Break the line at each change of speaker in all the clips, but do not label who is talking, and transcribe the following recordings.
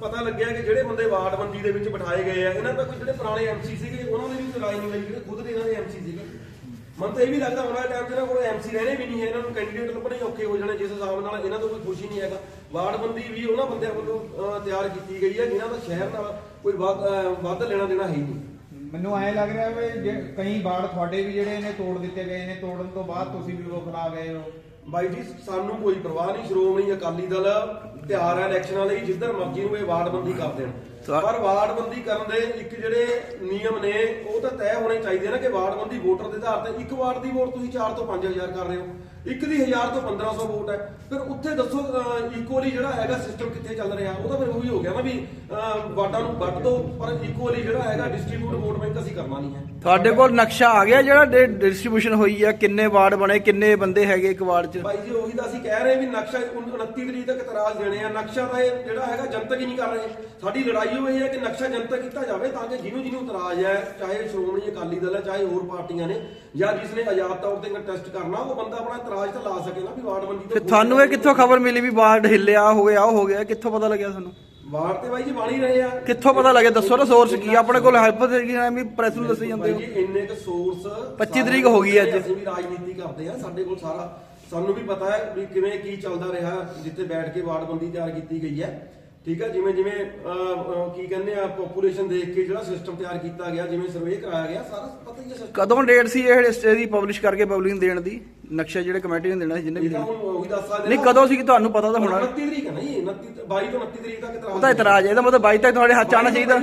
ਪਤਾ ਲੱਗਿਆ ਕਿ ਜਿਹੜੇ ਬੰਦੇ ਵਾਰਡਬੰਦੀ ਦੇ ਵਿੱਚ ਬਿਠਾਏ ਗਏ ਆ, ਇਹਨਾਂ ਦਾ ਕੋਈ ਜਿਹੜੇ ਪੁਰਾਣੇ ਐਮਸੀ ਸੀਗੇ, ਉਹਨਾਂ ਦੀ ਵੀ ਰਾਈ ਨਹੀਂ ਲਈ, ਜਿਹੜੇ ਖੁਦ ਦੇ ਇਹਨਾਂ ਦੇ ਐਮਸੀ ਸੀਗੇ। ਮਨ ਤਾਂ ਇਹ ਵੀ ਲੱਗਦਾ ਹੁਣ ਵਾਲੇ ਟਾਈਮ 'ਚ ਇਹਨਾਂ ਕੋਲ ਐਮਸੀ ਰਹਿਣੇ ਵੀ ਨਹੀਂ ਹੈ, ਇਹਨਾਂ ਨੂੰ ਕੈਂਡੀਡੇਟ ਲੱਭਣੇ ਔਖੇ ਹੋ ਜਾਣੇ ਜਿਸ ਹਿਸਾਬ ਨਾਲ ਇਹਨਾਂ ਤੋਂ ਕੋਈ ਖੁਸ਼ੀ ਨਹੀਂ ਹੈਗਾ। ਵਾਰਡਬੰਦੀ ਵੀ ਉਹਨਾਂ ਬੰਦਿਆਂ ਵੱਲੋਂ ਤਿਆਰ ਕੀਤੀ ਗਈ ਹੈ, ਜਿਨ੍ਹਾਂ ਦਾ ਸ਼ਹਿਰ ਨਾਲ ਕੋਈ ਵੱਧ ਲੈਣਾ ਦੇਣਾ ਹੈ ਹੀ ਨਹੀਂ।
ਮੈਨੂੰ ਐਂ ਲੱਗ ਰਿਹਾ ਵੀ ਕਈ ਵਾਰ ਤੁਹਾਡੇ ਵੀ ਜਿਹੜੇ ਨੇ ਤੋੜ ਦਿੱਤੇ ਗਏ ਨੇ ਤੋੜਨ ਤੋਂ ਬਾਅਦ ਤੁਸੀਂ ਵੀ ਉਹ ਖਿਲਾ ਗਏ ਹੋ।
ਬਾਈ ਜੀ ਸਾਨੂੰ ਕੋਈ ਪਰਵਾਹ ਨਹੀਂ ਸ਼੍ਰੋਮਣੀ ਅਕਾਲੀ ਦਲ ਤਿਆਰ ਹੈ ਇਲੈਕਸ਼ਨਾਂ ਲਈ ਜਿੱਧਰ ਮਰਜ਼ੀ ਨੂੰ ਇਹ ਵਾਰਡਬੰਦੀ ਕਰ ਦੇਣ। ਪਰ ਵਾਰਡਬੰਦੀ ਕਰਨ ਦੇ ਇੱਕ ਜਿਹੜੇ ਨਿਯਮ ਨੇ ਉਹ ਤਾਂ ਤੈਅ ਹੋਣੇ ਚਾਹੀਦੇ ਨੇ ਕਿ ਵਾਰਡਬੰਦੀ ਵੋਟਰ ਦੇ ਆਧਾਰ ਤੇ ਇੱਕ ਵਾਰਡ ਦੀ ਵੋਟ ਤੁਸੀਂ 4 ਤੋਂ 5000 ਕਰ ਰਹੇ ਹੋ। ਇੱਕ ਦੀ 1000 ਤੋਂ 1500 ਵੋਟ ਹੈ। ਫਿਰ ਉੱਥੇ ਦੱਸੋ ਇਕੁਅਲੀ ਜਿਹੜਾ ਹੈਗਾ ਸਿਸਟਮ ਕਿੱਥੇ ਚੱਲ ਰਿਹਾ। ਉਹ ਤਾਂ ਫਿਰ ਉਹੀ ਹੋ ਗਿਆ ਨਾ ਵੀ ਵਾਰਡਾਂ ਨੂੰ ਵੱਟ ਦੋ ਪਰ ਇਕੁਅਲੀ ਜਿਹੜਾ ਹੈਗਾ ਡਿਸਟ੍ਰੀਬਿਊਟ ਵੋਟ ਬੈਂਕ ਅਸੀਂ ਕਰਨਾ ਨਹੀਂ ਹੈ।
ਤੁਹਾਡੇ ਕੋਲ ਨਕਸ਼ਾ ਆ ਗਿਆ ਜਿਹੜਾ ਡਿਸਟ੍ਰੀਬਿਊਸ਼ਨ ਹੋਈ ਆ। ਕਿੰਨੇ ਵਾਰਡ ਬਣੇ ਕਿੰਨੇ ਬੰਦੇ ਹੈਗੇ ਇੱਕ ਵਾਰਡ 'ਚ?
ਭਾਈ ਜੀ ਉਹੀ ਤਾਂ ਅਸੀਂ ਕਹਿ ਰਹੇ ਵੀ ਨਕਸ਼ਾ 29 ਤਰੀਕ ਤੱਕ ਇਤਰਾਜ਼ ਦੇਣੇ ਆ। ਨਕਸ਼ਾ ਤਾਂ ਇਹ ਜਿਹੜਾ ਹੈਗਾ ਜਨਤਕ ਹੀ ਨਹੀਂ ਕਰ ਰਹੇ। ਸਾਡੀ ਲੜਾਈ ਹੋਈ ਹੈ ਕਿ ਨਕਸ਼ਾ ਜਨਤਕ ਕੀਤਾ ਜਾਵੇ ਤਾਂ ਕਿ ਜਿਹਨੂੰ ਜਿਹਨੂੰ ਇਤਰਾਜ਼ ਹੈ ਚਾਹੇ ਸ਼੍ਰੋਮਣੀ ਅਕਾਲੀ ਦਲ ਹੈ ਚਾਹੇ ਹੋਰ ਪਾਰਟੀਆਂ ਨੇ ਜਾਂ ਜਿਸ ਨੇ ਆਜ਼ਾਦ ਤੌਰ ਤੇ ਕੰਟੈਸਟ ਕਰਨਾ ਉਹ ਬੰਦਾ ਆਪਣਾ ਇਤਰਾਜ਼ ਤਾਂ ਲਾ ਸਕੇ ਨਾ ਵੀ ਵਾਰਡਬੰਦੀ
ਤੇ ਤੁਹਾਨੂੰ ਇਹ ਕਿੱਥੋਂ ਖਬਰ ਮਿਲੀ ਵੀ ਵਾਰਡ ਹਿੱਲਿਆ ਹੋ ਗਿਆ ਉਹ ਹੋ ਗਿਆ? ਕਿੱਥੋਂ ਪਤਾ ਲੱਗਿਆ ਤੁਹਾਨੂੰ
ਵਾਰਡ ਤੇ ਬਾਈ ਜੀ ਬਣ ਹੀ ਰਹੇ ਆ।
ਕਿੱਥੋਂ ਪਤਾ ਲੱਗਿਆ? ਦੱਸੋ ਨਾ ਸੋਰਸ ਕੀ? ਆਪਣੇ ਕੋਲ ਹਾਈਪੋਥੈਟਿਕਲ ਹੈ ਵੀ ਪ੍ਰੈਸ ਨੂੰ ਦੱਸੀ ਜਾਂਦੇ ਹੋ?
ਜੀ ਇੰਨੇ ਕੁ ਸੋਰਸ
25 ਤਰੀਕ ਹੋ ਗਈ ਅੱਜ।
ਅਸੀਂ ਵੀ ਰਾਜਨੀਤੀ ਕਰਦੇ ਆ। ਸਾਡੇ ਕੋਲ ਸਾਰਾ ਸਾਨੂੰ ਵੀ ਪਤਾ ਹੈ ਵੀ ਕਿਵੇਂ ਕੀ ਚੱਲਦਾ ਰਿਹਾ ਜਿੱਥੇ ਬੈਠ ਕੇ ਵਾਰਡਬੰਦੀ ਤਿਆਰ ਕੀਤੀ ਗਈ ਹੈ। ਠੀਕ ਹੈ ਜਿਵੇਂ ਜਿਵੇਂ ਕੀ ਕਹਿੰਦੇ ਆ ਪੋਪੂਲੇਸ਼ਨ ਦੇਖ ਕੇ ਜਿਹੜਾ ਸਿਸਟਮ ਤਿਆਰ ਕੀਤਾ ਗਿਆ ਜਿਵੇਂ ਸਰਵੇ ਕਰਾਇਆ ਗਿਆ ਸਾਰਾ ਪਤਾ ਹੀ ਹੈ।
ਕਦੋਂ ਡੇਟ ਸੀ ਇਹ ਇਹਦੀ ਪਬਲਿਸ਼ ਕਰਕੇ ਪਬਲਿਕ ਨੂੰ ਦੇਣ ਦੀ? ਨਕਸ਼ਾ ਜਿਹੜੇ ਕਮੇਟੀ ਨੇ ਦੇਣਾ ਸੀ ਜਿੰਨੇ ਵੀ ਨਹੀਂ। ਕਦੋਂ ਸੀ ਕਿ ਤੁਹਾਨੂੰ ਪਤਾ ਤਾਂ ਹੋਣਾ
29 ਤਰੀਕ ਹੈ ਨਾ ਜੀ 29 22 ਤੋਂ 29 ਤਰੀਕ ਤੱਕ ਇਤਰਾਜ਼
ਉਹਦਾ ਇਤਰਾਜ਼ ਹੈ ਇਹਦਾ ਮਤਲਬ 22 ਤੱਕ ਤੁਹਾਡੇ ਹੱਥ 'ਚ ਆਉਣਾ ਚਾਹੀਦਾ।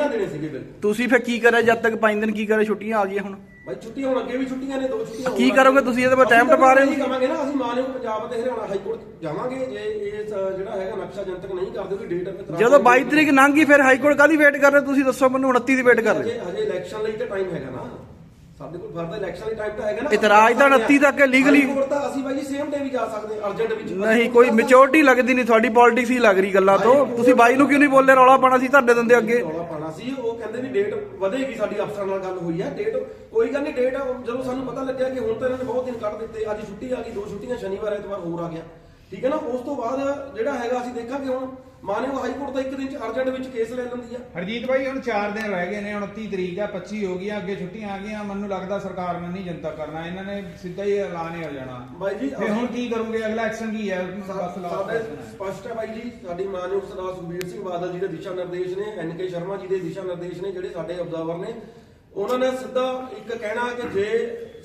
ਤੁਸੀਂ ਫਿਰ ਕੀ ਕਰਿਆ ਜਦ ਤੱਕ 5 ਦਿਨ ਕੀ ਕਰੇ ਛੁੱਟੀਆਂ ਆ ਗਈਆਂ ਹੁਣ?
ਬਾਈ ਛੁੱਟੀਆਂ ਹੁਣ ਅੱਗੇ ਵੀ ਛੁੱਟੀਆਂ ਨੇ ਦੋ ਛੁੱਟੀਆਂ
ਕੀ
ਹੋਰ
ਕਰੋਗੇ ਤੁਸੀਂ? ਇਹਦੇ ਪਰ
ਅਸੀਂ ਤਾਂ
ਟਪਾ ਰਹੇ ਹੋ?
ਕਵਾਂਗੇ ਨਾ ਅਸੀਂ ਮਾਨਯੋਗ ਪੰਜਾਬ ਅਤੇ ਹਰਿਆਣਾ ਹਾਈ ਕੋਰਟ ਜਾਵਾਂਗੇ। ਜੇ ਇਹ ਜਿਹੜਾ ਹੈਗਾ ਨਕਸ਼ਾ ਜਨਤਕ ਨਹੀਂ ਕਰਦੇ ਉਹਦੀ ਡੇਟ ਇਤਰਾਜ਼
ਜਦੋਂ 22 ਤਰੀਕ ਲੰਘ ਗਈ ਫਿਰ ਹਾਈ ਕੋਰਟ ਕਾਦੀ ਵੇਟ ਕਰ ਰਹੇ? ਹੋ? ਤੁਸੀਂ ਦੱਸੋ ਮੈਨੂੰ 29 ਦੀ ਵੇਟ ਕਰ ਰਹੇ।
ਹਜੇ ਹਜੇ ਇਲੈਕਸ਼ਨ ਲਈ ਤਾਂ ਟਾਈਮ ਹੈਗਾ ਨਾ। ਸਾਡੇ ਕੋਲ ਫਰਦਰ ਇਲੈਕਸ਼ਨ ਲਈ ਟਾਈਮ ਤਾਂ ਹੈਗਾ ਨਾ।
ਇਤਰਾਜ਼ ਤਾਂ 29 ਤੱਕ ਹੈ, legally।
ਹਾਈ ਕੋਰਟ ਤਾਂ ਅਸੀਂ ਬਾਈ ਜੀ ਸੇਮ ਡੇ ਵੀ ਜਾ ਸਕਦੇ ਅਰਜੈਂਟ ਵਿੱਚ।
ਨਹੀਂ ਕੋਈ ਮੈਚੋਰਟੀ ਲੱਗਦੀ ਨਹੀਂ ਤੁਹਾਡੀ ਪੋਲਿਟਿਕਸ ਹੀ ਲੱਗ ਰਹੀ ਗੱਲਾਂ ਤੋਂ। ਤੁਸੀਂ ਬਾਈ ਨੂੰ ਕਿਉਂ ਨਹੀਂ ਬੋਲੇ ਰੌਲਾ ਪਾਣਾ ਸੀ ਤੁਹਾਡੇ ਦੰਦੇ ਅੱਗੇ।
ਰੌਲਾ ਪਾਣਾ ਸੀ ਉਹ ਕਹਿੰਦੇ ਵੀ ਡੇਟ ਵਧੇਗੀ ਸਾਡੀ ਅਫਸਰਾਂ ਨਾਲ ਗੱਲ ਹੋਈ ਹੈ ਡੇਟ ਕੋਈ ਗੱਲ ਨਹੀਂ ਡੇਟ ਜਦੋਂ ਸਾਨੂੰ ਪਤਾ ਲੱਗਿਆ ਕਿ ਹੁਣ ਤਾਂ ਇਹਨਾਂ ਨੇ ਬਹੁਤ ਦਿਨ ਕੱਢ ਦਿੱਤੇ, ਅੱਜ ਛੁੱਟੀ ਆ ਗਈ, ਦੋ ਛੁੱਟੀਆਂ, ਸ਼ਨੀਵਾਰ, ਐਤਵਾਰ ਹੋਰ ਆ ਗਿਆ। ਠੀਕ ਹੈ ਨਾ, ਉਸ ਤੋਂ ਬਾਅਦ ਜਿਹੜਾ ਹੈਗਾ ਅਸੀਂ ਦੇਖਾਂਗੇ ਹੁਣ ਮਾਨਯੋਗ ਹਾਈ ਕੋਰਟ ਤਾਂ ਇੱਕ ਦਿਨ ਚ ਅਰਜੈਂਟ ਵਿੱਚ ਕੇਸ ਲੈ ਲੈਂਦੀ ਆ।
ਹਰਜੀਤ ਭਾਈ ਹੁਣ 4 ਦਿਨ ਰਹਿ ਗਏ ਨੇ 29 ਤਰੀਕ ਆ 25 ਹੋ ਗਈਆਂ ਅੱਗੇ ਛੁੱਟੀਆਂ ਆ ਗਈਆਂ ਮੈਨੂੰ ਲੱਗਦਾ ਸਰਕਾਰ ਨੇ ਨਹੀਂ ਜਨਤਾ ਕਰਨਾ ਇਹਨਾਂ ਨੇ ਸਿੱਧਾ ਹੀ ਐਲਾਨ ਹੀ ਹੋ ਜਾਣਾ।
ਬਾਈ ਜੀ
ਤੇ ਹੁਣ ਕੀ ਕਰੋਗੇ ਅਗਲਾ ਐਕਸ਼ਨ ਕੀ ਹੈ ਬਸ
ਸਾਡੇ
ਲਾਸਟ
ਸਪਸ਼ਟ ਹੈ ਬਾਈ ਜੀ ਸਾਡੀ ਮਾਨਯੋਗ ਸਰਦਾਰ ਸੁਖਬੀਰ ਸਿੰਘ ਬਾਦਲ ਜੀ ਦੇ ਦਿਸ਼ਾ ਨਿਰਦੇਸ਼ ਨੇ ਐਨ ਕੇ ਸ਼ਰਮਾ ਜੀ ਦੇ ਦਿਸ਼ਾ ਨਿਰਦੇਸ਼ ਨੇ ਜਿਹੜੇ ਸਾਡੇ ਅਬਜ਼ਰਵਰ ਨੇ ਉਹਨਾਂ ਨੇ ਸਿੱਧਾ ਇੱਕ ਕਹਿਣਾ ਕਿ ਜੇ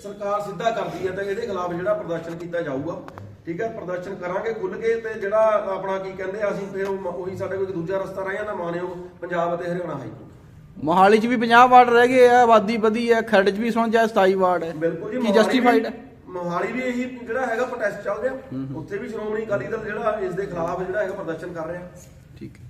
ਸਰਕਾਰ ਸਿੱਧਾ ਕਰਦੀ ਹੈ ਤਾਂ ਇਹਦੇ ਖਿਲਾਫ ਜਿਹੜਾ ਪ੍ਰਦਰਸ਼ਨ ਕੀਤਾ ਜਾਊਗਾ। ਠੀਕ ਹੈ ਪ੍ਰਦਰਸ਼ਨ ਕਰਾਂਗੇ ਖੁੱਲ ਕੇ ਤੇ ਜਿਹੜਾ ਆਪਣਾ ਕੀ ਕਹਿੰਦੇ ਆ, ਅਸੀਂ ਫਿਰ ਉਹ- ਸਾਡੇ ਕੋਈ ਦੂਜਾ ਰਸਤਾ ਰਹਿ ਜਾਂਦਾ ਮਾਨਯੋਗ ਪੰਜਾਬ ਅਤੇ ਹਰਿਆਣਾ ਹਾਈ ਕੋਰਟ।
ਮੋਹਾਲੀ 'ਚ ਵੀ 50 ਵਾਰਡ ਰਹਿ ਗਏ ਆ ਆਬਾਦੀ ਵਧੀ ਹੈ ਖਰੜ 'ਚ ਵੀ ਸੁਣ ਜਾ 27 ਵਾਰਡ ਹੈ।
ਬਿਲਕੁਲ ਜੀ
ਕੀ ਜਸਟੀਫਾਈਡ ਹੈ?
ਮੋਹਾਲੀ ਵੀ ਇਹੀ ਜਿਹੜਾ ਹੈਗਾ ਪ੍ਰੋਟੈਸਟ ਚੱਲ ਰਿਹਾ। ਉੱਥੇ ਵੀ ਸ਼੍ਰੋਮਣੀ ਅਕਾਲੀ ਦਲ ਜਿਹੜਾ ਇਸ ਦੇ ਖਿਲਾਫ ਜਿਹੜਾ ਹੈਗਾ ਪ੍ਰਦਰਸ਼ਨ ਕਰ ਰਿਹਾ।
ਠੀਕ ਹੈ।